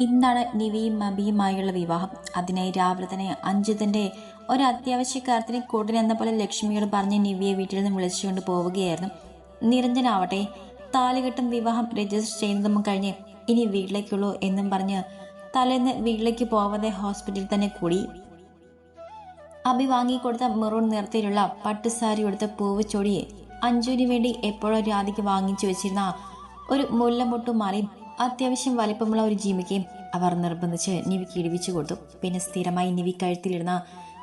ഇന്നാണ് നിവിയും മബിയുമായുള്ള വിവാഹം. അതിനായി രാവിലെ തന്നെ അഞ്ജുതന്റെ ഒരു അത്യാവശ്യ കാര്യത്തിന് കൂട്ടിനെന്ന പോലെ ലക്ഷ്മിയോട് പറഞ്ഞ് നിവിയെ വീട്ടിൽ നിന്ന് വിളിച്ചുകൊണ്ട് പോവുകയായിരുന്നു. നിരഞ്ജനാവട്ടെ താലികെട്ടും വിവാഹം രജിസ്റ്റർ ചെയ്യുന്നതും കഴിഞ്ഞ് ഇനി വീട്ടിലേക്കുള്ളൂ എന്നും പറഞ്ഞ് തലേന്ന് വീട്ടിലേക്ക് പോവാതെ ഹോസ്പിറ്റലിൽ തന്നെ കൂടി. അഭി വാങ്ങിക്കൊടുത്ത മെറൂൺ നിറത്തിലുള്ള പട്ടുസാരി എടുത്ത പൂവ് ചൊടിയെ അഞ്ജുവിന് വേണ്ടി എപ്പോഴോ രാധിക്ക് വാങ്ങിച്ചു വെച്ചിരുന്ന ഒരു മുല്ലമൊട്ടു മാലയും അത്യാവശ്യം വലിപ്പമുള്ള ഒരു ജിമിക്കയും അവർ നിർബന്ധിച്ച് നിവിക്ക് ഇടിവിച്ചു കൊടുത്തു. പിന്നെ സ്ഥിരമായി നിവി കഴുത്തിലിടുന്ന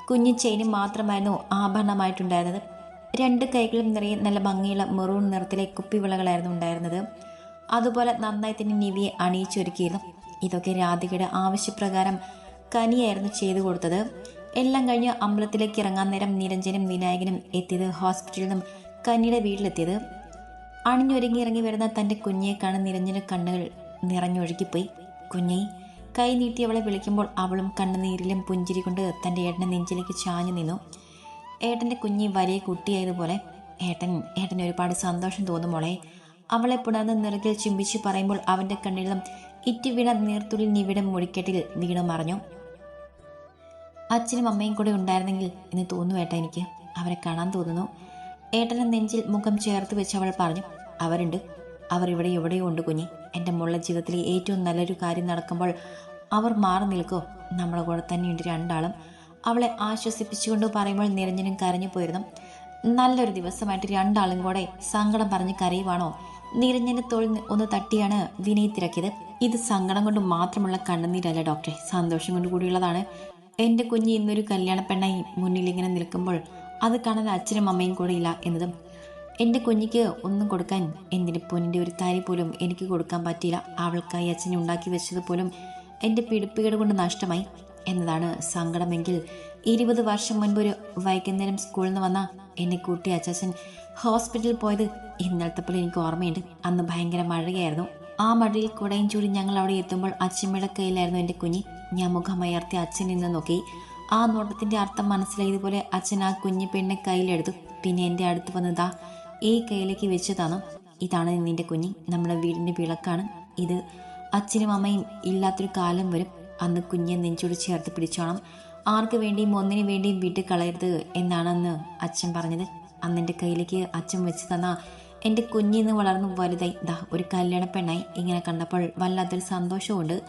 കുഞ്ഞു ചെയിനും മാത്രമായിരുന്നു ആഭരണമായിട്ടുണ്ടായിരുന്നത്. രണ്ട് കൈകളും നിറയെ നല്ല ഭംഗിയുള്ള മെറൂൺ നിറത്തിലെ കുപ്പിവിളകളായിരുന്നു ഉണ്ടായിരുന്നത്. അതുപോലെ നന്നായി തന്നെ നിവിയെ അണിയിച്ചൊരുക്കിയിരുന്നു. ഇതൊക്കെ രാധികയുടെ ആവശ്യപ്രകാരം കനിയായിരുന്നു ചെയ്തു കൊടുത്തത്. എല്ലാം കഴിഞ്ഞ് അമ്പലത്തിലേക്ക് ഇറങ്ങാൻ നേരം നിരഞ്ജനും വിനായകനും എത്തിയത് ഹോസ്പിറ്റലിൽ നിന്നും കനിയുടെ വീട്ടിലെത്തിയത്. അണിഞ്ഞൊരുങ്ങി ഇറങ്ങി വരുന്ന തന്റെ കുഞ്ഞിയെ കാണുന്ന നിരഞ്ജന കണ്ണുകൾ നിറഞ്ഞൊഴുകിപ്പോയി. കുഞ്ഞി കൈ നീട്ടി അവളെ വിളിക്കുമ്പോൾ അവളും കണ്ണുനീരിലും പുഞ്ചിരി കൊണ്ട് തന്റെ ഏട്ടനെ നെഞ്ചിലേക്ക് ചാഞ്ഞു നിന്നു. ഏട്ടന്റെ കുഞ്ഞി വലിയ കുട്ടിയായതുപോലെ ഏട്ടൻ ഏട്ടന് ഒരുപാട് സന്തോഷം തോന്നുമോളെ അവളെ പുണർന്ന് നിറകിൽ ചുംബിച്ച് പറയുമ്പോൾ അവന്റെ കണ്ണിലും ഇറ്റുവീണ നീർത്തുള്ളിൽ നീർത്തുള്ളി നിവിടം മുടിക്കെട്ടിൽ വീണു മറഞ്ഞു. അച്ഛനും അമ്മയും കൂടെ ഉണ്ടായിരുന്നെങ്കിൽ എന്ന് തോന്നുന്നു ഏട്ടൻ എനിക്ക്. അവരെ കാണാൻ തോന്നുന്നു. ഏട്ടനെ നെഞ്ചിൽ മുഖം ചേർത്ത് വെച്ച് അവൾ പറഞ്ഞു അവരുണ്ട്. അവർ ഇവിടെ എവിടെയോ ഉണ്ട് കുഞ്ഞി. എന്റെ മുള്ള ജീവിതത്തിലെ ഏറ്റവും നല്ലൊരു കാര്യം നടക്കുമ്പോൾ അവർ മാറി നിൽക്കോ. നമ്മളെ കൂടെ തന്നെയുണ്ട് രണ്ടാളും. അവളെ ആശ്വസിപ്പിച്ചുകൊണ്ട് പറയുമ്പോൾ നിരഞ്ജനും കരഞ്ഞു പോയിരുന്നു. നല്ലൊരു ദിവസമായിട്ട് രണ്ടാളും കൂടെ സങ്കടം പറഞ്ഞ് കരയുവാണോ? നിരഞ്ജന്റെ തൊഴിൽ ഒന്ന് തട്ടിയാണ് വിനയ് തിരക്കിയത്. ഇത് സങ്കടം കൊണ്ട് മാത്രമുള്ള കണ്ണുനീരല്ല ഡോക്ടറെ. സന്തോഷം കൊണ്ട് കൂടിയുള്ളതാണ്. എന്റെ കുഞ്ഞ് ഇന്നൊരു കല്യാണ പെണ്ണായി മുന്നിൽ ഇങ്ങനെ നിൽക്കുമ്പോൾ അത് കാണാൻ അച്ഛനും അമ്മയും കൂടെ ഇല്ല എന്നതും എന്റെ കുഞ്ഞിക്ക് ഒന്നും കൊടുക്കാൻ എന്റെ പൊന്നിന്റെ ഒരു താരി പോലും എനിക്ക് കൊടുക്കാൻ പറ്റിയില്ല. അവൾക്കായി അച്ഛൻ ഉണ്ടാക്കി വെച്ചത് പോലും എന്റെ പിടിപ്പുകേട് കൊണ്ട് നഷ്ടമായി എന്നതാണ് സങ്കടമെങ്കിൽ ഇരുപത് വർഷം മുൻപ് ഒരു വൈകുന്നേരം സ്കൂളിൽ നിന്ന് വന്ന എന്നെ കൂട്ടി അച്ചാച്ചൻ ഹോസ്പിറ്റലിൽ പോയത് ഇന്നലത്തെ പോലെ എനിക്ക് ഓർമ്മയുണ്ട്. അന്ന് ഭയങ്കര മഴയായിരുന്നു. ആ മഴയിൽ കുടയും ചൂടി ഞങ്ങൾ അവിടെ എത്തുമ്പോൾ അച്ഛമ്മയുടെ കയ്യിലായിരുന്നു എന്റെ കുഞ്ഞ്. ഞാൻ മുഖമയർത്തി അച്ഛൻ നിന്ന് നോക്കി. ആ നോട്ടത്തിന്റെ അർത്ഥം മനസ്സിലായതുപോലെ അച്ഛൻ ആ കുഞ്ഞു പെണ്ണെ കയ്യിലെടുത്തു. പിന്നെ എന്റെ അടുത്ത് വന്നതാ ഈ കയ്യിലേക്ക് വെച്ച് തന്നു. ഇതാണ് നിന്റെ കുഞ്ഞി. നമ്മുടെ വീടിന്റെ വിളക്കാണ് ഇത്. അച്ഛനും അമ്മയും ഇല്ലാത്തൊരു കാലം വരും. അന്ന് കുഞ്ഞെ നെഞ്ചോട് ചേർത്ത് പിടിച്ചോണം. ആർക്ക് വേണ്ടിയും ഒന്നിനു വേണ്ടിയും വിട്ട് കളയരുത് എന്നാണെന്ന് അച്ഛൻ പറഞ്ഞത്. അന്ന് എന്റെ കയ്യിലേക്ക് അച്ഛൻ വെച്ച് തന്ന എന്റെ കുഞ്ഞിന്ന് വളർന്നു വലുതായി. ദാ ഒരു കല്യാണ പെണ്ണായി. ഇങ്ങനെ കണ്ടപ്പോൾ വല്ലാത്തൊരു സന്തോഷമുണ്ട്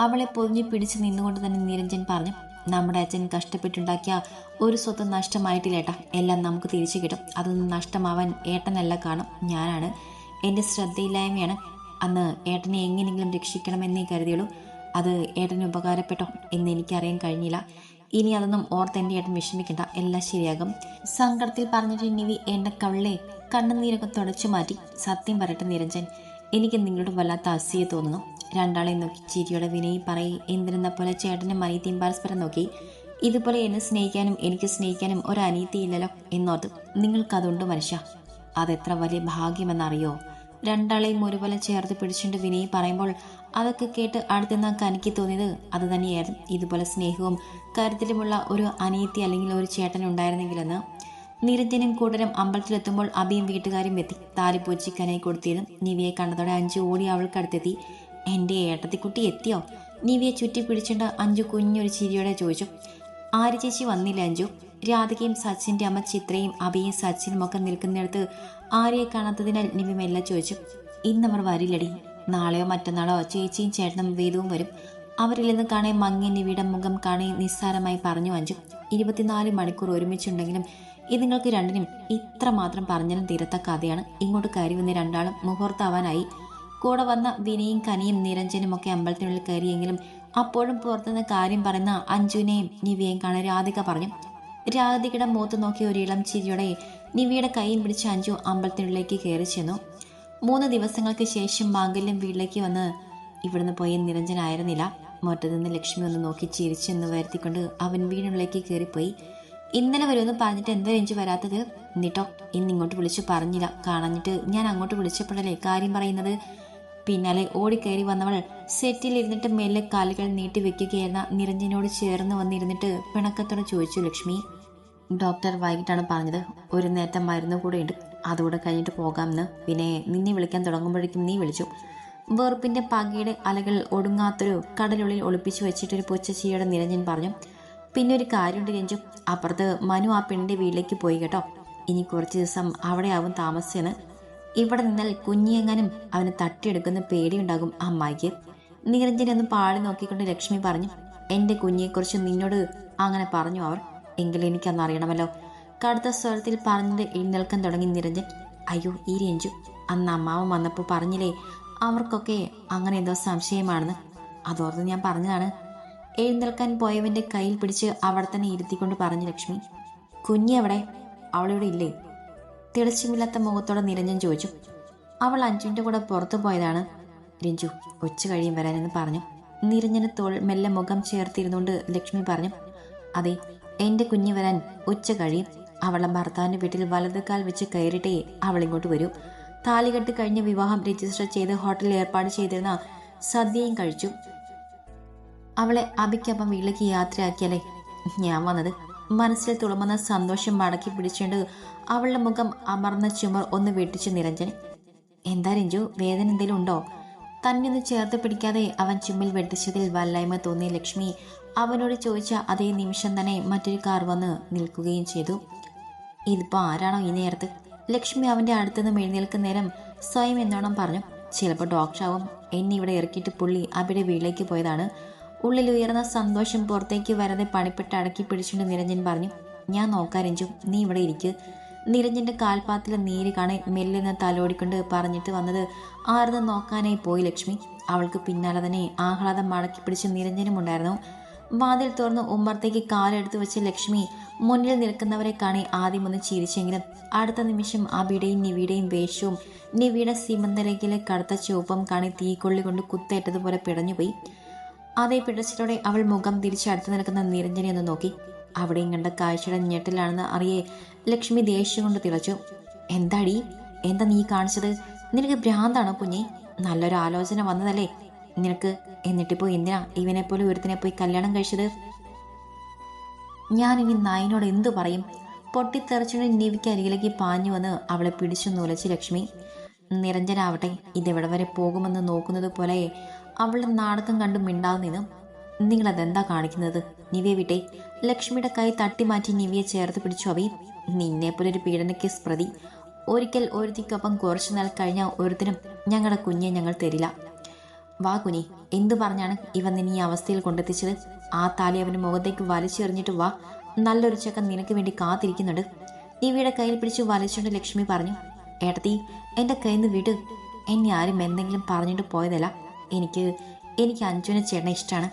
അവളെ പൊതിഞ്ഞ് പിടിച്ച് നിന്നുകൊണ്ട് തന്നെ നിരഞ്ജൻ പറഞ്ഞു നമ്മുടെ അച്ഛൻ കഷ്ടപ്പെട്ടുണ്ടാക്കിയ ഒരു സ്വത്ത് നഷ്ടമായിട്ടില്ല ഏട്ടാ. എല്ലാം നമുക്ക് തിരിച്ചു കിട്ടും. അതൊന്നും നഷ്ടമാവാൻ ഏട്ടനല്ല കാണും ഞാനാണ്. എന്റെ ശ്രദ്ധയില്ലായ്മയാണ്. അന്ന് ഏട്ടനെ എങ്ങനെയെങ്കിലും രക്ഷിക്കണമെന്നേ കരുതിയുള്ളൂ. അത് ഏട്ടന് ഉപകാരപ്പെട്ടോ എന്ന് എനിക്കറിയാൻ കഴിഞ്ഞില്ല. ഇനി അതൊന്നും ഓർത്ത് എന്റെ ഏട്ടൻ വിഷമിക്കണ്ട. എല്ലാം ശരിയാകും. സങ്കടത്തിൽ പറഞ്ഞിട്ട് നിവി എന്റെ കള്ളെ കണ്ണുനീരൊക്കെ തുടച്ചു മാറ്റി. സത്യം പറയട്ടെ നിരഞ്ജൻ. എനിക്ക് നിങ്ങളോട് വല്ലാത്ത അസൂയ തോന്നുന്നു. രണ്ടാളെ നോക്കി ചിരിയോടെ വിനയി പറയി എന്തിനെന്ന പോലെ ചേട്ടനും അനിയത്തിയും പരസ്പരം നോക്കി. ഇതുപോലെ എന്നെ സ്നേഹിക്കാനും എനിക്ക് സ്നേഹിക്കാനും ഒരു അനീതിയില്ലല്ലോ എന്നോർത്ത് നിങ്ങൾക്കതുണ്ട് മനുഷ്യ. അതെത്ര വലിയ ഭാഗ്യമെന്നറിയോ? രണ്ടാളെയും ഒരുപോലെ ചേർത്ത് പിടിച്ചുകൊണ്ട് വിനയി പറയുമ്പോൾ അതൊക്കെ കേട്ട് അടുത്തുനിന്ന് കനിക്ക് തോന്നിയത്? അത് തന്നെയായിരുന്നു. ഇതുപോലെ സ്നേഹവും കരുത്തിലുമുള്ള ഒരു അനിയത്തി അല്ലെങ്കിൽ ഒരു ചേട്ടൻ ഉണ്ടായിരുന്നെങ്കിലെന്ന്. നിരഞ്ജനും കൂട്ടരും അമ്പലത്തിലെത്തുമ്പോൾ അബിയും വീട്ടുകാരും എത്തി. താലിപ്പൂച്ചി കനയി കൊടുത്തിരുന്നു. നിവിയെ കണ്ടതോടെ അഞ്ചു ഓടി അവൾക്കടുത്തെത്തി. എന്റെ ഏട്ടത്തിക്കുട്ടി എത്തിയോ? നിവിയെ ചുറ്റി പിടിച്ചുകൊണ്ട് അഞ്ചു കുഞ്ഞൊരു ചിരിയോടെ ചോദിച്ചു. ആര് ചേച്ചി വന്നില്ല അഞ്ചു രാധികയും സച്ചിന്റെ അമ്മ ചിത്രയും അബിയും സച്ചിനും ഒക്കെ നിൽക്കുന്നിടത്ത് ആരെയെ കാണാത്തതിനാൽ നിവി മെല്ലെ ചോദിച്ചു. ഇന്നവർ വരില്ലടി. നാളെയോ മറ്റന്നാളോ ചേച്ചിയും ചേട്ടനും വേദവും വരും. അവരില്ലെന്ന് കാണേ മങ്ങിയ നിവിയുടെ മുഖം കാണേ നിസ്സാരമായി പറഞ്ഞു അഞ്ചു ഇരുപത്തിനാല് മണിക്കൂർ ഒരുമിച്ചുണ്ടെങ്കിലും നിങ്ങൾക്ക് രണ്ടിനും ഇത്ര മാത്രം പറഞ്ഞാലും തീരത്ത കഥയാണ്. ഇങ്ങോട്ട് കയറി വന്ന് രണ്ടാളും മുഹൂർത്താവാനായി കൂടെ വന്ന വിനയും കനിയും നിരഞ്ജനും ഒക്കെ അമ്പലത്തിനുള്ളിൽ കയറിയെങ്കിലും അപ്പോഴും പുറത്തുനിന്ന് കാര്യം പറയുന്ന അഞ്ജുനെയും നിവിയെയും കാണാൻ രാധിക പറഞ്ഞു രാധികയുടെ മുഖത്ത് നോക്കിയ ഒരു ഇളം ചിരിയോടെ നിവിയുടെ കൈയും പിടിച്ച് അഞ്ജു അമ്പലത്തിനുള്ളിലേക്ക് കയറി ചെന്നു. മൂന്ന് ദിവസങ്ങൾക്ക് ശേഷം മാംഗല്യം വീട്ടിലേക്ക് വന്ന് ഇവിടുന്ന് പോയ നിരഞ്ജനായിരുന്നില്ല മുറ്റത്ത് നിന്ന് ലക്ഷ്മി ഒന്ന് നോക്കി ചിരിച്ചെന്ന് വരുത്തിക്കൊണ്ട് അവൻ വീടിനുള്ളിലേക്ക് കയറിപ്പോയി. ഇന്നലെ വരുമെന്ന് പറഞ്ഞിട്ട് എന്താ എഞ്ചു വരാത്തത്? എന്നിട്ടോ ഇന്ന് ഇങ്ങോട്ട് വിളിച്ചു പറഞ്ഞില്ല. കാണാഞ്ഞിട്ട് ഞാൻ അങ്ങോട്ട് വിളിച്ചപ്പോഴല്ലേ കാര്യം പറയുന്നത്? പിന്നാലെ ഓടിക്കയറി വന്നവൾ സെറ്റിലിരുന്നിട്ട് മെല്ലെ കാലുകൾ നീട്ടി വെക്കുകയായിരുന്ന നിരഞ്ജനോട് ചേർന്ന് വന്നിരുന്നിട്ട് പിണക്കത്തോടെ ചോദിച്ചു ലക്ഷ്മി ഡോക്ടർ വൈകിട്ടാണ് പറഞ്ഞത്. ഒരു നേരത്തെ മരുന്ന് കൂടെ ഉണ്ട് അതുകൂടെ കഴിഞ്ഞിട്ട് പോകാമെന്ന്. പിന്നെ നിന്നെ വിളിക്കാൻ തുടങ്ങുമ്പോഴേക്കും നീ വിളിച്ചു. വെറുപ്പിന്റെ പകയുടെ അലകൾ ഒടുങ്ങാത്തൊരു കടലുള്ളിൽ ഒളിപ്പിച്ചു വെച്ചിട്ടൊരു പൊച്ചച്ചിയുടെ നിരഞ്ജൻ പറഞ്ഞു പിന്നെ ഒരു കാര്യമുണ്ട് രഞ്ജു. അപ്പുറത്ത് മനു ആ പെണ്ണിന്റെ വീട്ടിലേക്ക് പോയി കേട്ടോ. ഇനി കുറച്ച് ദിവസം അവിടെയാവും താമസിച്ചെന്ന്. ഇവിടെ നിന്നാൽ കുഞ്ഞിയെങ്ങാനും അവന് തട്ടിയെടുക്കുന്ന പേടിയുണ്ടാകും അമ്മായിക്ക് നിരഞ്ജനെ ഒന്ന് പാളി നോക്കിക്കൊണ്ട് ലക്ഷ്മി പറഞ്ഞു എന്റെ കുഞ്ഞിയെക്കുറിച്ച് നിന്നോട് അങ്ങനെ പറഞ്ഞു അവർ. എങ്കിലും എനിക്കന്ന് അറിയണമല്ലോ. കടുത്ത സ്വരത്തിൽ പറഞ്ഞിട്ട് എഴുന്നേൽക്കാൻ തുടങ്ങി നിരഞ്ജൻ. അയ്യോ ഈ രഞ്ജു അന്ന് അമ്മാവൻ വന്നപ്പോൾ പറഞ്ഞില്ലേ അവർക്കൊക്കെ അങ്ങനെ എന്തോ സംശയമാണെന്ന്. അതോർത്ത് ഞാൻ പറഞ്ഞതാണ്. എഴുന്നേൽക്കാൻ പോയവന്റെ കയ്യിൽ പിടിച്ച് അവിടെ തന്നെ ഇരുത്തിക്കൊണ്ട് പറഞ്ഞു ലക്ഷ്മി കുഞ്ഞി അവിടെ? അവളിവിടെ ഇല്ലേ? തെളിച്ചുമില്ലാത്ത മുഖത്തോടെ നിരഞ്ജൻ ചോദിച്ചു അവൾ അഞ്ജുവിന്റെ കൂടെ പുറത്തു പോയതാണ്? രഞ്ജു ഉച്ച കഴിയും വരാനെന്ന് പറഞ്ഞു. നിരഞ്ജന തോൾ മെല്ലെ മുഖം ചേർത്തിരുന്നുകൊണ്ട് ലക്ഷ്മി പറഞ്ഞു അതെ എന്റെ കുഞ്ഞ് വരാൻ ഉച്ച കഴിയും. അവളെ ഭർത്താവിന്റെ വീട്ടിൽ വലത് കാൽ വെച്ച് കയറിയിട്ടേ അവൾ ഇങ്ങോട്ട് വരൂ. താലികെട്ട് കഴിഞ്ഞ വിവാഹം രജിസ്റ്റർ ചെയ്ത് ഹോട്ടലിൽ ഏർപ്പാട് ചെയ്തിരുന്ന സദ്യയും കഴിച്ചു. അവളെ അബിക്കൊപ്പം വീട്ടിലേക്ക് യാത്രയാക്കിയാലേ ഞാൻ വന്നത്? മനസ്സിൽ തുളുമ്പുന്ന സന്തോഷം മടക്കി പിടിച്ചുകൊണ്ട് അവളുടെ മുഖം അമർന്ന ചുമർ ഒന്ന് വെട്ടിച്ച് നിരഞ്ജൻ എന്താ രഞ്ജു വേദന എന്തെങ്കിലും ഉണ്ടോ? തന്നെ ഒന്ന് ചേർത്ത് പിടിക്കാതെ അവൻ ചുമ്മിൽ വെട്ടിച്ചതിൽ വല്ലായ്മ തോന്നിയ ലക്ഷ്മി അവനോട് ചോദിച്ച അതേ നിമിഷം തന്നെ മറ്റൊരു കാർ വന്ന് നിൽക്കുകയും ചെയ്തു. ഇതിപ്പോ ആരാണോ ഈ നേരത്ത്? ലക്ഷ്മി അവന്റെ അടുത്തുനിന്ന് എഴുന്നേൽക്കുന്ന നേരം സ്വയം എന്നോണം പറഞ്ഞു ചിലപ്പോൾ ഡോക്ടറാവും. എന്നെ ഇവിടെ ഇറക്കിയിട്ട് പുള്ളി അവിടെ വീട്ടിലേക്ക് പോയതാണ്. ഉള്ളിൽ ഉയർന്ന സന്തോഷം പുറത്തേക്ക് വരാതെ പണിപ്പെട്ട് അടക്കി പിടിച്ചുകൊണ്ട് നിരഞ്ജൻ പറഞ്ഞു ഞാൻ നോക്കാം രഞ്ജു നീ ഇവിടെ ഇരിക്ക് നിരഞ്ജന്റെ കാൽപാത്തിൽ നീര് കാണെ മെല്ലെന്ന് തലോടിക്കൊണ്ട് പറഞ്ഞിട്ട് വന്നത് ആർന്ന് നോക്കാനായി പോയി ലക്ഷ്മി. അവൾക്ക് പിന്നാലെ തന്നെ ആഹ്ലാദം മടക്കി പിടിച്ച് നിരഞ്ജനും ഉണ്ടായിരുന്നു. വാതിൽ തുറന്ന് ഉമ്മർത്തേക്ക് കാലെടുത്ത് വെച്ച ലക്ഷ്മി മുന്നിൽ നിൽക്കുന്നവരെ കാണി ആദ്യം ഒന്ന് ചിരിച്ചെങ്കിലും അടുത്ത നിമിഷം അബിയുടെയും നിവിയുടെയും വേഷവും നിവിയുടെ സിമന്തലേക്കിലെ കടുത്ത ചുവപ്പും കാണി തീക്കൊള്ളി കൊണ്ട് കുത്തേറ്റതുപോലെ പിടഞ്ഞുപോയി. അതേ പിടച്ചിലോടെ അവൾ മുഖം തിരിച്ചടുത്ത് നിൽക്കുന്ന നിരഞ്ജനെ ഒന്ന് നോക്കി. അവിടെയും കണ്ട കാഴ്ചയുടെ ഞെട്ടിലാണെന്ന് അറിയെ ലക്ഷ്മി ദേഷ്യം കൊണ്ട് തിളച്ചു. എന്താടി? എന്താ നീ കാണിച്ചത്? നിനക്ക് ഭ്രാന്താണോ കുഞ്ഞെ? നല്ലൊരു ആലോചന വന്നതല്ലേ. നിനക്ക് എന്നിട്ടിപ്പോ എന്തിനാ ഇവനെ പോലെ ഒരുത്തിനെ പോയി കല്യാണം കഴിച്ചത്? ഞാൻ ഇനി നായിനോട് എന്തു പറയും? പൊട്ടിത്തെറിച്ചുകൊണ്ട് നിവിക്ക് അരികിലേക്ക് പാഞ്ഞു വന്ന് അവളെ പിടിച്ചു നുലച്ച് ലക്ഷ്മി. നിരഞ്ജനാവട്ടെ ഇതെവിടെ വരെ പോകുമെന്ന് നോക്കുന്നത് പോലെ അവളുടെ നാടകം കണ്ടു മിണ്ടാതെ നിന്നു. നിങ്ങളതെന്താ കാണിക്കുന്നത്? നിവ്യ വിട്ടെ. ലക്ഷ്മിയുടെ കൈ തട്ടി മാറ്റി നിവിയെ ചേർത്ത് പിടിച്ചു. അവി നിന്നെപ്പോലെ ഒരു പീഡന കേസ് പ്രതി. ഒരിക്കൽ ഒരുത്തിക്കൊപ്പം കുറച്ചു നാൾ കഴിഞ്ഞ ഒരുത്തിനും ഞങ്ങളുടെ കുഞ്ഞെ ഞങ്ങൾ തരില്ല. വാ കുനി എന്തു പറഞ്ഞാണ് ഇവൻ നിന്നെ ഈ അവസ്ഥയിൽ കൊണ്ടെത്തിച്ചത്? ആ താലി അവന്റെ മുഖത്തേക്ക് വലിച്ചെറിഞ്ഞിട്ട് വാ. നല്ലൊരു ചക്ക നിനക്ക് വേണ്ടി കാത്തിരിക്കുന്നുണ്ട്. നിവിയുടെ കയ്യിൽ പിടിച്ച് വലിച്ചുകൊണ്ട് ലക്ഷ്മി പറഞ്ഞു ഏട്ടത്തി എന്റെ കയ്യിൽ നിന്ന് വിട്. എന്നെ ആരും എന്തെങ്കിലും പറഞ്ഞിട്ട് പോയതല്ല. എനിക്ക് എനിക്ക് അഞ്ജുവിനെ ചേട്ടനെ ഇഷ്ടമാണ്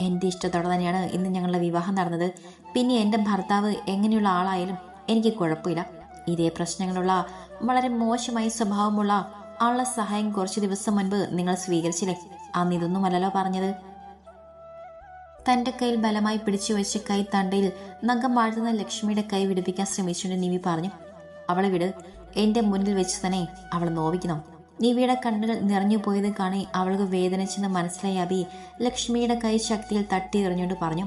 എന്റെ ഇഷ്ടത്തോടെ തന്നെയാണ് ഇന്ന് ഞങ്ങളുടെ വിവാഹം നടന്നത്. പിന്നെ എന്റെ ഭർത്താവ് എങ്ങനെയുള്ള ആളായാലും എനിക്ക് കുഴപ്പമില്ല. ഇതേ പ്രശ്നങ്ങളുള്ള വളരെ മോശമായ സ്വഭാവമുള്ള ആളുടെ സഹായം കുറച്ച് ദിവസം മുൻപ് നിങ്ങൾ സ്വീകരിച്ചില്ലേ? അന്ന് ഇതൊന്നുമല്ലല്ലോ പറഞ്ഞത്. തന്റെ കയ്യിൽ ബലമായി പിടിച്ചു വെച്ച കൈ തണ്ടയിൽ നഖം വാഴ്ത്തുന്ന ലക്ഷ്മിയുടെ കൈ വിടുപ്പിക്കാൻ ശ്രമിച്ചുകൊണ്ട് നിവി പറഞ്ഞു അവളെ വിട്. എന്റെ മുന്നിൽ വെച്ച് തന്നെ അവൾ നോവിക്കണം. നിവിയുടെ കണ്ണുകൾ നിറഞ്ഞു പോയത് കാണി അവൾക്ക് വേദനിച്ചെന്ന് മനസ്സിലായി അബി. ലക്ഷ്മിയുടെ കൈ ശക്തിയിൽ തട്ടി എറിഞ്ഞുകൊണ്ട് പറഞ്ഞു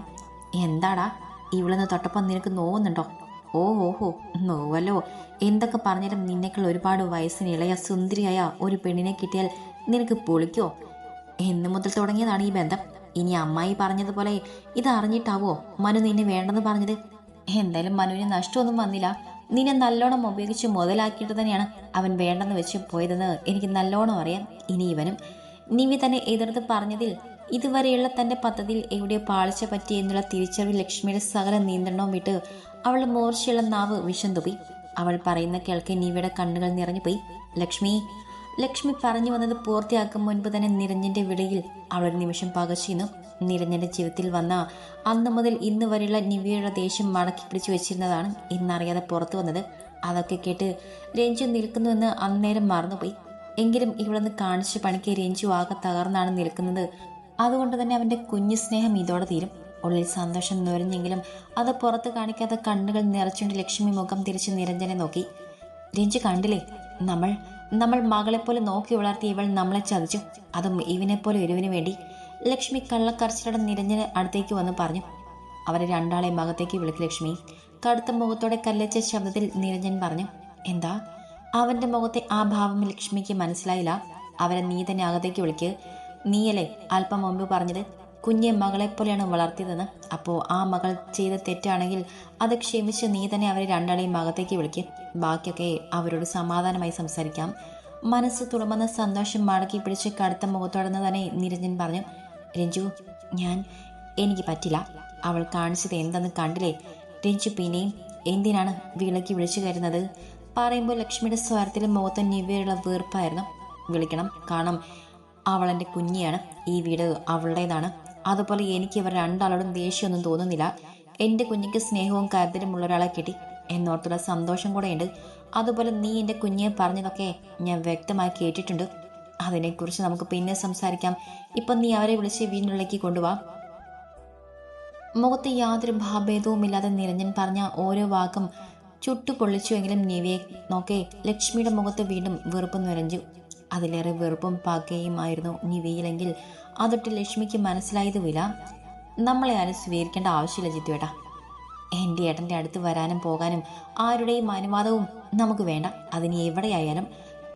എന്താടാ? ഇവളെന്ന് തൊട്ടപ്പം നിനക്ക് നോവുന്നുണ്ടോ? ഓ ഓഹോ നോവല്ലോ. എന്തൊക്കെ പറഞ്ഞാലും നിന്നേക്കാൾ ഒരുപാട് വയസ്സിന് ഇളയ സുന്ദരിയായ ഒരു പെണ്ണിനെ കിട്ടിയാൽ നിനക്ക് പൊളിക്കോ? എന്ന് മുതൽ തുടങ്ങിയതാണ് ഈ ബന്ധം. ഇനി അമ്മായി പറഞ്ഞതുപോലെ ഇത് അറിഞ്ഞിട്ടാവോ മനു നിന്നെ വേണ്ടെന്ന് പറഞ്ഞത്? എന്തായാലും മനുവിന് നഷ്ടമൊന്നും വന്നില്ല. നിന്നെ നല്ലോണം ഉപയോഗിച്ച് മുതലാക്കിയിട്ട് തന്നെയാണ് അവൻ വേണ്ടെന്ന് വെച്ച് പോയതെന്ന് എനിക്ക് നല്ലോണം അറിയാം. ഇനി ഇവനും നിവി തന്നെ എതിർത്ത് പറഞ്ഞതിൽ ഇതുവരെയുള്ള തന്റെ പദ്ധതിയിൽ എവിടെ പാളിച്ച പറ്റി എന്നുള്ള തിരിച്ചറിവ് ലക്ഷ്മിയുടെ സകല നിയന്ത്രണവും വിട്ട് അവൾ മൂർച്ചയുള്ള നാവ് വിഷം തുപ്പി അവൾ പറയുന്ന കേൾക്കെ നിവിയുടെ കണ്ണുകൾ നിറഞ്ഞുപോയി. ലക്ഷ്മി ലക്ഷ്മി പറഞ്ഞു വന്നത് പൂർത്തിയാക്കും മുൻപ് തന്നെ നിരഞ്ജന്റെ വിളിയിൽ അവളൊരു നിമിഷം പകച്ചിരുന്നു നിരഞ്ജന്റെ ജീവിതത്തിൽ വന്ന അന്ന് മുതൽ ഇന്ന് വരെയുള്ള നിവ്യയുടെ ദേഷ്യം മടക്കി പിടിച്ചു വെച്ചിരുന്നതാണ് ഇന്നറിയാതെ പുറത്തു വന്നത്. അതൊക്കെ കേട്ട് രഞ്ജു നിൽക്കുന്നുവെന്ന് അന്നേരം മറന്നുപോയി. എങ്കിലും ഇവിടെ നിന്ന് കാണിച്ച പണിക്ക് രഞ്ജു ആകെ തകർന്നാണ് നിൽക്കുന്നത്. അതുകൊണ്ട് തന്നെ അവന്റെ കുഞ്ഞു സ്നേഹം ഇതോടെ തീരും. ഉള്ളിൽ സന്തോഷം നുരഞ്ഞെങ്കിലും അത് പുറത്ത് കാണിക്കാതെ കണ്ണുകൾ നിറച്ചുകൊണ്ട് ലക്ഷ്മി മുഖം തിരിച്ച് നിരഞ്ജനെ നോക്കി. രഞ്ജു കണ്ടില്ലേ? നമ്മൾ നമ്മൾ മകളെപ്പോലെ നോക്കി വളർത്തി ഇവൾ നമ്മളെ ചതിച്ചു. അതും ഇവനെപ്പോലെ ഒരുവിന് വേണ്ടി. ലക്ഷ്മി കള്ളക്കരച്ചിലോടെ നിരഞ്ഞിന് അടുത്തേക്ക് വന്ന് പറഞ്ഞു അവരെ രണ്ടാളെയും ഭാഗത്തേക്ക് വിളിക്ക് ലക്ഷ്മി. കടുത്ത മുഖത്തോടെ കല്ലച്ച ശബ്ദത്തിൽ നിരഞ്ജൻ പറഞ്ഞു എന്താ? അവന്റെ മുഖത്തെ ആ ഭാവം ലക്ഷ്മിക്ക് മനസ്സിലായില്ല. അവരെ നീ തന്നെ അകത്തേക്ക് വിളിക്ക്. നീയല്ലേ അല്പം മുമ്പ് പറഞ്ഞത്? കുഞ്ഞെ മകളെപ്പോലെയാണ് വളർത്തിയതെന്ന്. അപ്പോ ആ മകൾ ചെയ്ത തെറ്റാണെങ്കിൽ അത് ക്ഷമിച്ച് നീ തന്നെ അവരെ രണ്ടാളെയും അകത്തേക്ക് വിളിക്ക്. ബാക്കിയൊക്കെ അവരോട് സമാധാനമായി സംസാരിക്കാം. മനസ്സ് തുറമെന്ന സന്തോഷം മടക്കി പിടിച്ച് കടുത്ത മുഖത്തോടെന്ന് തന്നെ നിരഞ്ജൻ പറഞ്ഞു രഞ്ജു ഞാൻ എനിക്ക് പറ്റില്ല. അവൾ കാണിച്ചത് എന്തെന്ന് കണ്ടില്ലേ? രഞ്ജു പിന്നെയും എന്തിനാണ് വിളക്കി വിളിച്ചു കയറുന്നത്? പറയുമ്പോൾ ലക്ഷ്മിയുടെ സ്വരത്തിലും മുഖത്തും നിവയുള്ള വീർപ്പായിരുന്നു വിളിക്കണം കാരണം അവൾ എന്റെ കുഞ്ഞിയാണ്. ഈ വീട് അവളുടേതാണ്. അതുപോലെ എനിക്ക് ഇവർ രണ്ടാളോടും ദേഷ്യമൊന്നും തോന്നുന്നില്ല. എന്റെ കുഞ്ഞിക്ക് സ്നേഹവും കരുതലും ഉള്ള ഒരാളെ കിട്ടി. എന്നോർത്തുള്ള സന്തോഷം കൂടെയുണ്ട്. അതുപോലെ നീ എന്റെ കുഞ്ഞിയെ പറഞ്ഞതൊക്കെ ഞാൻ വ്യക്തമായി കേട്ടിട്ടുണ്ട്. അതിനെക്കുറിച്ച് നമുക്ക് പിന്നെ സംസാരിക്കാം. ഇപ്പം നീ അവരെ വിളിച്ച് വീടിനുള്ളിലേക്ക് കൊണ്ടുപോവാ മുഖത്ത് യാതൊരു ഭാഭേദവുമില്ലാതെ നിരഞ്ജൻ പറഞ്ഞ ഓരോ വാക്കും ചുട്ടു പൊള്ളിച്ചുവെങ്കിലും നിവയെ നോക്കെ ലക്ഷ്മിയുടെ മുഖത്ത് വീണ്ടും വെറുപ്പ് നിറഞ്ഞു. അതിലേറെ വെറുപ്പും പകയുമായിരുന്നു നിവിയിലെങ്കിൽ. അതൊട്ട് ലക്ഷ്മിക്ക് മനസ്സിലായതുമില്ല. നമ്മളെ ആരും സ്വീകരിക്കേണ്ട ആവശ്യമില്ല ജിത്തുവേട്ടാ എന്റെ ഏട്ടന്റെ അടുത്ത് വരാനും പോകാനും ആരുടെയും അനുവാദവും നമുക്ക് വേണ്ട. അതിന് എവിടെയായാലും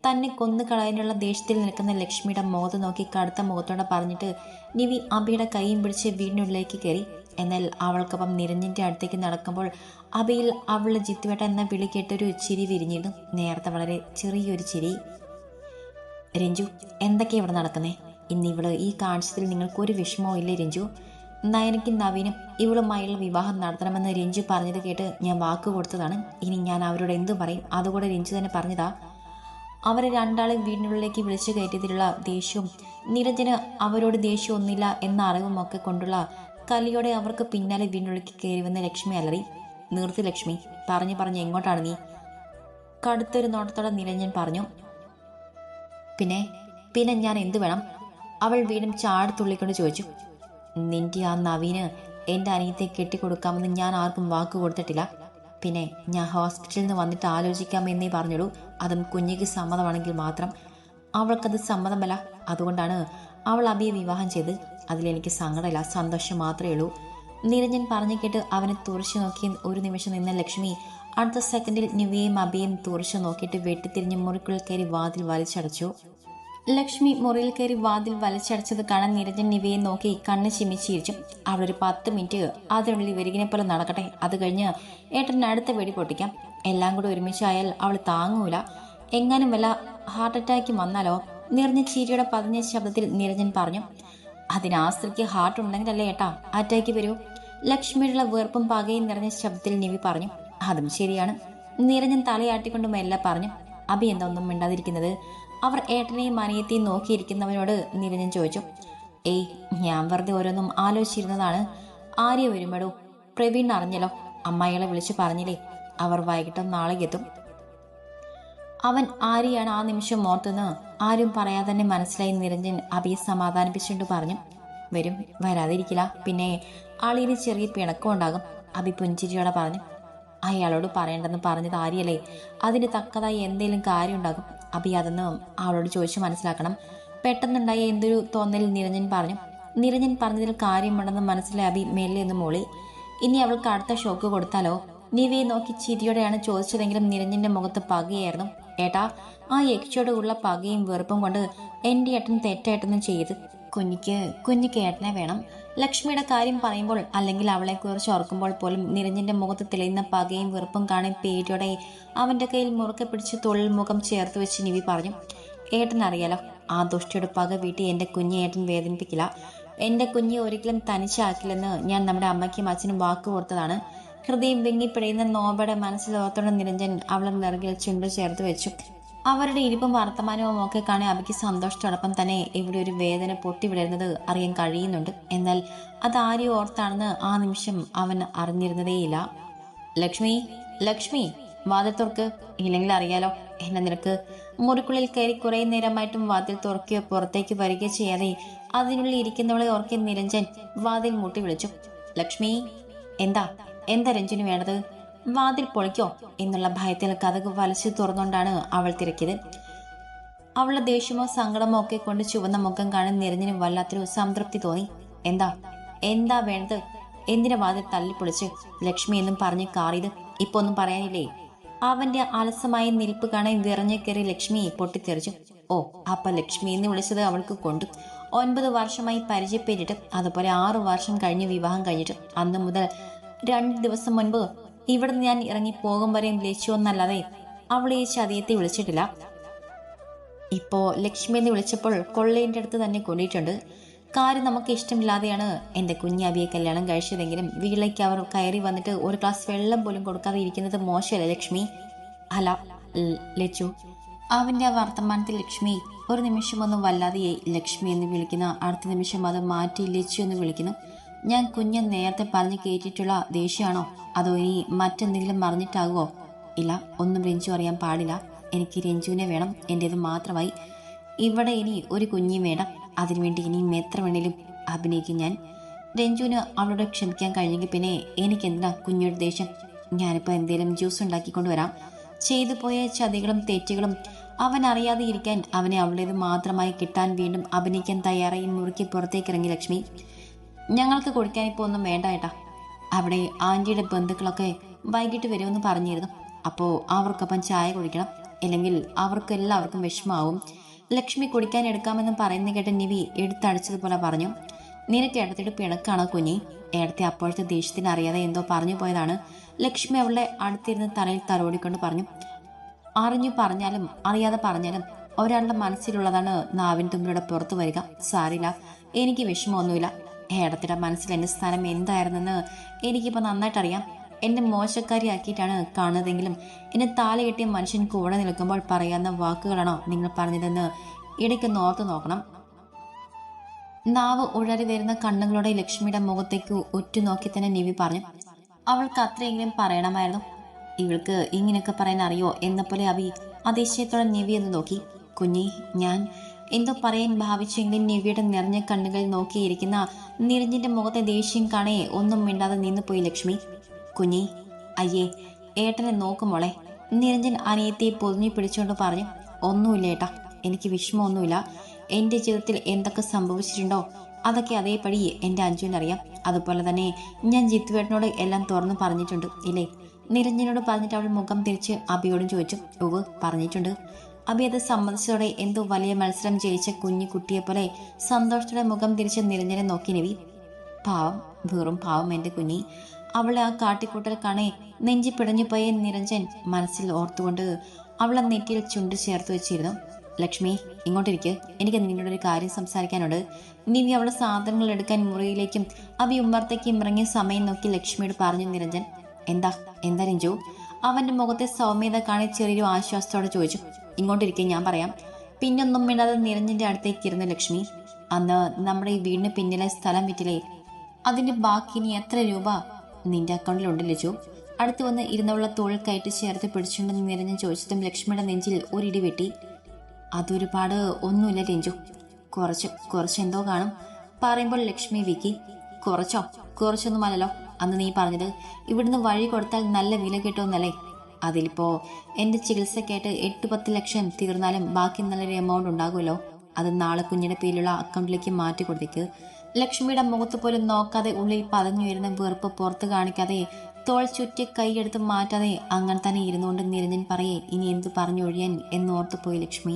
തന്നെ കൊന്നു കളയാനുള്ള ദേഷ്യത്തിൽ നിൽക്കുന്ന ലക്ഷ്മിയുടെ മുഖത്ത് നോക്കി കടുത്ത മുഖത്തോടെ പറഞ്ഞിട്ട് നിവി അബിയുടെ കൈയും പിടിച്ച് വീടിനുള്ളിലേക്ക് കയറി. എന്നാൽ അവൾക്കൊപ്പം നിരഞ്ഞിന്റെ അടുത്തേക്ക് നടക്കുമ്പോൾ അബിയിൽ അവളുടെ ജിത്തുവേട്ട എന്ന വിളി കേട്ടൊരു ചിരി വിരിഞ്ഞിരുന്നു. നേരത്തെ വളരെ ചെറിയൊരു ചിരി. രഞ്ജു എന്തൊക്കെയാണ് ഇവിടെ നടക്കുന്നേ? ഇന്ന് ഇവൾ ഈ നിങ്ങൾക്ക് നിങ്ങൾക്കൊരു വിഷമവും ഇല്ലേ രഞ്ജു? നയനയ്ക്കും നവീനും ഇവളുമായുള്ള വിവാഹം നടത്തണമെന്ന് രഞ്ജു പറഞ്ഞത് കേട്ട് ഞാൻ വാക്ക് കൊടുത്തതാണ്. ഇനി ഞാൻ അവരോട് എന്തു പറയും? അതുകൂടെ രഞ്ജു തന്നെ പറഞ്ഞതാ. അവരെ രണ്ടാളെ വീടിനുള്ളിലേക്ക് വിളിച്ചു കയറ്റിയതിലുള്ള ദേഷ്യവും നിരഞ്ജന് അവരോട് ദേഷ്യം ഒന്നില്ല എന്ന അറിവും ഒക്കെ കൊണ്ടുള്ള കലിയോടെ അവർക്ക് പിന്നാലെ വീടിനുള്ളിലേക്ക് കയറി വന്ന ലക്ഷ്മി അലറി നിർത്തി ലക്ഷ്മി പറഞ്ഞു പറഞ്ഞു എങ്ങോട്ടാണ് നീ? കടുത്തൊരു നോട്ടത്തോടെ നിരഞ്ജൻ പറഞ്ഞു പിന്നെ പിന്നെ ഞാൻ എന്തു വേണം? അവൾ വീണ്ടും ചാടത്തുള്ളിക്കൊണ്ട് ചോദിച്ചു നിന്റെ ആ നവീന് എന്റെ അനിയത്തെ കെട്ടിക്കൊടുക്കാമെന്ന് ഞാൻ ആർക്കും വാക്ക് കൊടുത്തിട്ടില്ല. പിന്നെ ഞാൻ ഹോസ്പിറ്റലിൽ നിന്ന് വന്നിട്ട് ആലോചിക്കാം എന്നേ പറഞ്ഞുള്ളൂ. അതും കുഞ്ഞിക്ക് സമ്മതമാണെങ്കിൽ മാത്രം. അവൾക്കത് സമ്മതമല്ല. അതുകൊണ്ടാണ് അവൾ അബിയെ വിവാഹം ചെയ്ത് അതിലെനിക്ക് സങ്കടമില്ല. സന്തോഷം മാത്രമേ ഉള്ളൂ. നിരഞ്ജൻ പറഞ്ഞു കേട്ട് അവനെ തുറച്ചു നോക്കി ഒരു നിമിഷം നിന്ന ലക്ഷ്മി അടുത്ത സെക്കൻഡിൽ നിവയും അബിയും തുറച്ചു നോക്കിയിട്ട് വെട്ടിത്തിരിഞ്ഞ് മുറിക്കുള്ളിൽ കയറി വാതിൽ വലിച്ചടച്ചു. ലക്ഷ്മി മുറിയിൽ കയറി വാതിൽ വലിച്ചടച്ചത് കാണാൻ നിരഞ്ജൻ നിവയെ നോക്കി കണ്ണ് ചിമ്മിച്ചിരിച്ചു അവളൊരു പത്ത് മിനിറ്റ്. അതിനുള്ളിൽ വരികിനെ പോലെ നടക്കട്ടെ. അത് കഴിഞ്ഞ് ഏട്ടൻ അടുത്ത വെടി പൊട്ടിക്കാം. എല്ലാം കൂടെ ഒരുമിച്ചായാൽ അവൾ താങ്ങൂല. എങ്ങാനും വല്ല ഹാർട്ട് അറ്റാക്ക് വന്നാലോ? നിറഞ്ഞ ചീരിയുടെ പതിഞ്ഞ ശബ്ദത്തിൽ നിരഞ്ജൻ പറഞ്ഞു. അതിന് സ്ത്രീക്ക് ഹാർട്ട് ഉണ്ടെങ്കിലല്ലേ ഏട്ടാ? അറ്റാക്ക് വരൂ. ലക്ഷ്മിയുടെ വെറുപ്പും പകയും നിറഞ്ഞ ശബ്ദത്തിൽ നിവി പറഞ്ഞു. അതും ശരിയാണ്. നിരഞ്ജൻ തലയാട്ടിക്കൊണ്ട് മെല്ലെ പറഞ്ഞു. അഭി എന്താ ഒന്നും മിണ്ടാതിരിക്കുന്നത്? അവർ ഏട്ടനെയും അനിയത്തെയും നോക്കിയിരിക്കുന്നവനോട് നിരഞ്ജൻ ചോദിച്ചു. ഏയ് ഞാൻ വെറുതെ ഓരോന്നും ആലോചിച്ചിരുന്നതാണ്. ആര്യ വരുമ്പോഴോ പ്രവീൺ അറിഞ്ഞല്ലോ. അമ്മായികളെ വിളിച്ചു പറഞ്ഞില്ലേ അവർ വൈകിട്ടും നാളെ എത്തും. അവൻ ആരെയാണ് ആ നിമിഷം ഓർത്തെന്ന് ആരും പറയാതെ തന്നെ മനസ്സിലായി നിരഞ്ജൻ അബിയെ സമാധാനിപ്പിച്ചുകൊണ്ട് പറഞ്ഞു. വരും വരാതിരിക്കില്ല. പിന്നെ ആളിന് ചെറിയ പിണക്കം ഉണ്ടാകും അബി പുഞ്ചിരിയോടെ പറഞ്ഞു. അയാളോട് പറയേണ്ടെന്ന് പറഞ്ഞത് ആര്യല്ലേ അതിന് തക്കതായി എന്തെങ്കിലും കാര്യം ഉണ്ടാകും. അബി അതെന്ന് അവളോട് ചോദിച്ച് മനസ്സിലാക്കണം. പെട്ടെന്നുണ്ടായ എന്തൊരു തോന്നലിൽ നിരഞ്ജൻ പറഞ്ഞു. നിരഞ്ജൻ പറഞ്ഞതിൽ കാര്യമുണ്ടെന്ന് മനസ്സിലായി അബി മെല്ലെ എന്ന് മോളി. ഇനി അവൾക്ക് അടുത്ത ഷോക്ക് കൊടുത്താലോ? നിവയെ നോക്കി ചിരിയോടെയാണ് ചോദിച്ചതെങ്കിലും നിരഞ്ജന്റെ മുഖത്ത് പകയായിരുന്നു. ഏട്ടാ ആ യക്ഷിയോടുള്ള പകയും വെറുപ്പും കൊണ്ട് എന്റെ ഏട്ടൻ തെറ്റായിട്ടൊന്നും ചെയ്ത് കുഞ്ഞിക്ക് കുഞ്ഞു കേട്ടനെ വേണം. ലക്ഷ്മിയുടെ കാര്യം പറയുമ്പോൾ അല്ലെങ്കിൽ അവളെ കുറിച്ച് ഓർക്കുമ്പോൾ പോലും നിരഞ്ജന്റെ മുഖത്ത് തെളിയുന്ന പകയും വെറുപ്പും കാണി പേടിയോടെ അവന്റെ കയ്യിൽ മുറുക്കെ പിടിച്ച് തൊഴിൽ മുഖം ചേർത്ത് വെച്ച് നിവി പറഞ്ഞു ഏട്ടൻ അറിയാലോ ആ ദുഷ്ടിയുടെ പക വീട്ടി എന്റെ കുഞ്ഞെ ഏട്ടൻ വേദനിപ്പിക്കില്ല. എന്റെ കുഞ്ഞെ ഒരിക്കലും തനിച്ചാക്കില്ലെന്ന് ഞാൻ നമ്മുടെ അമ്മയ്ക്കും അച്ഛനും വാക്ക് കൊടുത്തതാണ്. ഹൃദയം വിങ്ങിപ്പിടയുന്ന നോബയുടെ മനസ്സിലോർത്തോടെ നിരഞ്ജൻ അവളെ നിറകിൽ ചുണ്ടു ചേർത്ത് വെച്ചു. അവരുടെ ഇരിപ്പും വർത്തമാനവും ഒക്കെ കാണി അവയ്ക്ക് സന്തോഷത്തോടൊപ്പം തന്നെ ഇവിടെ ഒരു വേദന പൊട്ടിവിടരുന്നത് അറിയാൻ കഴിയുന്നുണ്ട്. എന്നാൽ അത് ആരെയോ ഓർത്താണെന്ന് ആ നിമിഷം അവൻ അറിഞ്ഞിരുന്നതേയില്ല. ലക്ഷ്മി ലക്ഷ്മി വാതിൽ തുറക്ക് ഇല്ലെങ്കിൽ അറിയാലോ എന്നെ നിനക്ക് മുറിക്കുള്ളിൽ കയറി കുറേ നേരമായിട്ടും വാതിൽ തുറക്കുകയോ പുറത്തേക്ക് വരികയോ ചെയ്യാതെ അതിനുള്ളിൽ ഇരിക്കുന്നവളെ ഓർക്കി നിരഞ്ജൻ വാതിൽ മുട്ടി വിളിച്ചു. ലക്ഷ്മി എന്താ? എന്താ രഞ്ജന് വേണ്ടത്? വാതിൽ പൊളിക്കോ എന്നുള്ള ഭയത്തിൽ കഥക് വലിച്ചു തുറന്നുകൊണ്ടാണ് അവൾ തിരക്കിയത്. അവളുടെ ദേഷ്യമോ സങ്കടമോ ഒക്കെ കൊണ്ട് ചുവന്ന മുഖം കാണാൻ നിരഞ്ഞിന് വല്ലാത്തൊരു സംതൃപ്തി തോന്നി. എന്താ? എന്താ വേണ്ടത്? എന്തിനെ വാതിൽ തള്ളിപ്പൊളിച്ച് ലക്ഷ്മി എന്നും പറഞ്ഞ് കാറിയത്? ഇപ്പൊ ഒന്നും പറയാനില്ലേ? അവന്റെ അലസമായ നിൽപ്പ് കാണാൻ വിറഞ്ഞു കയറി ലക്ഷ്മി പൊട്ടിത്തെറിച്ചു. ഓ അപ്പ ലക്ഷ്മി എന്ന് വിളിച്ചത് അവൾക്ക് കൊണ്ടു. ഒൻപത് വർഷമായി പരിചയപ്പെട്ടിട്ട് അതുപോലെ ആറു വർഷം കഴിഞ്ഞ് വിവാഹം കഴിഞ്ഞിട്ട് അന്ന് മുതൽ രണ്ട് ദിവസം മുൻപ് ഇവിടെ ഞാൻ ഇറങ്ങി പോകും വരെയും ലച്ചു എന്നല്ലാതെ അവളെ ഈ ചതിയത്തെ വിളിച്ചിട്ടില്ല. ഇപ്പോ ലക്ഷ്മി എന്ന് വിളിച്ചപ്പോൾ കൊള്ളേന്റെ അടുത്ത് തന്നെ കൊണ്ടിട്ടുണ്ട്. കാര്യം നമുക്ക് ഇഷ്ടമില്ലാതെയാണ് എന്റെ കുഞ്ഞാബിയെ കല്യാണം കഴിച്ചതെങ്കിലും വീട്ടിലേക്ക് അവർ കയറി വന്നിട്ട് ഒരു ഗ്ലാസ് വെള്ളം പോലും കൊടുക്കാതെ ഇരിക്കുന്നത് മോശമല്ലേ ലക്ഷ്മി? അല്ല ലച്ചു. അവന്റെ ആ വർത്തമാനത്തിൽ ലക്ഷ്മി ഒരു നിമിഷം ഒന്നും വല്ലാതെയായി. ലക്ഷ്മി എന്ന് വിളിക്കുന്ന അടുത്ത നിമിഷം അത് മാറ്റി ലച്ചു എന്ന് വിളിക്കുന്നു. ഞാൻ കുഞ്ഞൻ നേരത്തെ പറഞ്ഞു കേട്ടിട്ടുള്ള ദേഷ്യമാണോ? അതോ ഇനി മറ്റെന്തെങ്കിലും മറിഞ്ഞിട്ടാകുമോ ഇല്ല ഒന്നും രഞ്ജു അറിയാൻ പാടില്ല. എനിക്ക് രഞ്ജുവിനെ വേണം എന്റേത് മാത്രമായി. ഇവിടെ ഇനി ഒരു കുഞ്ഞും വേണം അതിനുവേണ്ടി ഇനിയും എത്ര വേണേലും അഭിനയിക്കും ഞാൻ. രഞ്ജുവിന് അവളോട് ക്ഷമിക്കാൻ കഴിഞ്ഞെങ്കിൽ പിന്നെ എനിക്കെന്തിനാ കുഞ്ഞൊരു ദേഷ്യം? ഞാനിപ്പോൾ എന്തേലും ജ്യൂസ് ഉണ്ടാക്കിക്കൊണ്ട് വരാം. ചെയ്തു പോയ ചതികളും തെറ്റുകളും അവൻ അറിയാതെ ഇരിക്കാൻ അവനെ അവളുടേത് മാത്രമായി കിട്ടാൻ വീണ്ടും അഭിനയിക്കാൻ തയ്യാറായി മുറുക്കി പുറത്തേക്ക് ഇറങ്ങി ലക്ഷ്മി. ഞങ്ങൾക്ക് കൊടുക്കാൻ ഇപ്പോൾ ഒന്നും വേണ്ട ഏട്ടാ. അവിടെ ആന്റിയുടെ ബന്ധുക്കളൊക്കെ വൈകിട്ട് വരുമെന്ന് പറഞ്ഞിരുന്നു. അപ്പോൾ അവർക്കൊപ്പം ചായ കുടിക്കണം. ഇല്ലെങ്കിൽ അവർക്ക് എല്ലാവർക്കും വിഷമാവും. ലക്ഷ്മി കുടിക്കാൻ എടുക്കാമെന്ന് പറയുന്ന കേട്ട നിവി എടുത്തടിച്ചതുപോലെ പറഞ്ഞു. നിനക്ക് ഏടത്തിയുടെ പിണക്കാണോ കുഞ്ഞി? ഏടത്തെ അപ്പോഴത്തെ ദേഷ്യത്തിന് അറിയാതെ എന്തോ പറഞ്ഞു പോയതാണ്. ലക്ഷ്മി അവളുടെ അടുത്തിരുന്ന് തലയിൽ തലോടിക്കൊണ്ട് പറഞ്ഞു. അറിഞ്ഞു പറഞ്ഞാലും അറിയാതെ പറഞ്ഞാലും ഒരാളുടെ മനസ്സിലുള്ളതാണ് നാവിൻ തുമ്പിലൂടെ പുറത്തു വരിക. സാരില്ല എനിക്ക് വിഷമമൊന്നുമില്ല. ഏടത്തിയുടെ മനസ്സിൽ എന്റെ സ്ഥാനം എന്തായിരുന്നെന്ന് എനിക്കിപ്പോൾ നന്നായിട്ടറിയാം. എന്നെ മോശക്കാരിയാക്കിയിട്ടാണ് കാണുന്നതെങ്കിലും എന്നെ താല കെട്ടിയ മനുഷ്യൻ കൂടെ നിൽക്കുമ്പോൾ പറയാവുന്ന വാക്കുകളാണോ നിങ്ങൾ പറഞ്ഞതെന്ന് ഇടയ്ക്ക് ഓർത്തു നോക്കണം. നാവ് ഉഴറി വരുന്ന കണ്ണുകളോടെ ലക്ഷ്മിയുടെ മുഖത്തേക്ക് ഉറ്റുനോക്കി തന്നെ നിവി പറഞ്ഞു അവൾക്ക് അത്രയെങ്കിലും പറയണമായിരുന്നു. ഇവൾക്ക് ഇങ്ങനെയൊക്കെ പറയാൻ അറിയോ? എന്ന പോലെ അവി അതിശയത്തോടെ നിവി എന്ന് നോക്കി. കുഞ്ഞി ഞാൻ എന്തോ പറയാൻ ഭാവിച്ചെങ്കിലും നിവിയുടെ നിറഞ്ഞ കണ്ണുകൾ നോക്കിയിരിക്കുന്ന നിരഞ്ജിന്റെ മുഖത്തെ ദേഷ്യം കാണേ ഒന്നും മിണ്ടാതെ നിന്ന് പോയി ലക്ഷ്മി. കുഞ്ഞി അയ്യേ ഏട്ടനെ നോക്കുമോളെ നിരഞ്ജൻ അനിയത്തെ പൊതിഞ്ഞു പിടിച്ചുകൊണ്ട് പറഞ്ഞു ഒന്നുമില്ല ഏട്ടാ എനിക്ക് വിഷമമൊന്നുമില്ല. എന്റെ ജീവിതത്തിൽ എന്തൊക്കെ സംഭവിച്ചിട്ടുണ്ടോ അതൊക്കെ അതേപടി എന്റെ അഞ്ജുവിനറിയാം അതുപോലെ തന്നെ ഞാൻ ജിത്തുവേട്ടനോട് എല്ലാം തുറന്നു പറഞ്ഞിട്ടുണ്ട് ഇല്ലേ? നിരഞ്ജനോട് പറഞ്ഞിട്ട് അവൾ മുഖം തിരിച്ച് അബിയോടും ചോദിച്ചു ഉവ് പറഞ്ഞിട്ടുണ്ട്. അബി അത് സമ്മതിച്ചതോടെ എന്തോ വലിയ മത്സരം ജയിച്ച കുഞ്ഞു കുട്ടിയെ പോലെ സന്തോഷത്തോടെ മുഖം തിരിച്ച് നിരഞ്ജനെ നോക്കി നവി പാവം വെറും പാവം എന്റെ കുഞ്ഞി. അവളെ ആ കാട്ടിക്കൂട്ടൽ കാണേ നെഞ്ചി പിടഞ്ഞുപോയ നിരഞ്ജൻ മനസ്സിൽ ഓർത്തുകൊണ്ട് അവളെ നെറ്റിയിൽ ചുണ്ട് ചേർത്ത് വെച്ചിരുന്നു. ലക്ഷ്മി ഇങ്ങോട്ടിരിക്ക്. എനിക്ക് നിന്നോടൊരു കാര്യം സംസാരിക്കാനുണ്ട്. നിവി അവളുടെ സാധനങ്ങൾ എടുക്കാൻ മുറിയിലേക്കും അവി ഉമ്മർത്തേക്കും ഇറങ്ങിയ സമയം നോക്കി ലക്ഷ്മിയോട് പറഞ്ഞു നിരഞ്ജൻ. എന്താ? എന്താ രഞ്ജു? അവന്റെ മുഖത്തെ സൗമ്യത കാണി ചെറിയൊരു ആശ്വാസത്തോടെ ചോദിച്ചു. ഇങ്ങോട്ടിരിക്കെ ഞാൻ പറയാം. പിന്നൊന്നും മിണ്ടാതെ നിരഞ്ജന്റെ അടുത്തേക്ക് ഇരുന്ന ലക്ഷ്മി അന്ന് നമ്മുടെ ഈ വീടിന് പിന്നിലെ സ്ഥലം വിറ്റില്ലേ? അതിന് ബാക്കി ഇനി എത്ര രൂപ? നിന്റെ അക്കൗണ്ടിലുണ്ട് ലജു അടുത്ത് വന്ന് ഇരുന്നുള്ള തോളിൽ കയറ്റി ചേർത്ത് പിടിച്ചുണ്ടെന്ന് നിരഞ്ജൻ ചോദിച്ചതും ലക്ഷ്മിയുടെ നെഞ്ചിൽ ഒരിടി വെട്ടി. അതൊരുപാട് ഒന്നുമില്ല രഞ്ജു. കുറച്ച് കുറച്ച് എന്തോ കാണും. പറയുമ്പോൾ ലക്ഷ്മി വിക്കി കുറച്ചോ? കുറച്ചൊന്നുമല്ലല്ലോ. അന്ന് നീ പറഞ്ഞത് ഇവിടുന്ന് വഴി കൊടുത്താൽ നല്ല വില കിട്ടുമെന്നല്ലേ? അതിലിപ്പോ എന്റെ ചികിത്സക്കായിട്ട് എട്ട് പത്ത് ലക്ഷം തീർന്നാലും ബാക്കി നല്ലൊരു എമൗണ്ട് ഉണ്ടാകുമല്ലോ. അത് നാളെ കുഞ്ഞിന്റെ പേരിലുള്ള അക്കൗണ്ടിലേക്ക് മാറ്റി കൊടുത്തേക്ക്. ലക്ഷ്മിയുടെ മുഖത്ത് പോലും നോക്കാതെ ഉള്ളിൽ പതഞ്ഞുയരുന്ന വെറുപ്പ് പുറത്ത് കാണിക്കാതെ തോൾ ചുറ്റി കൈയെടുത്ത് മാറ്റാതെ അങ്ങനെ തന്നെ ഇരുന്നുകൊണ്ട് നിരഞ്ജൻ പറയേ ഇനി എന്തു പറഞ്ഞൊഴിയാൻ? എന്നോർത്ത് പോയി ലക്ഷ്മി.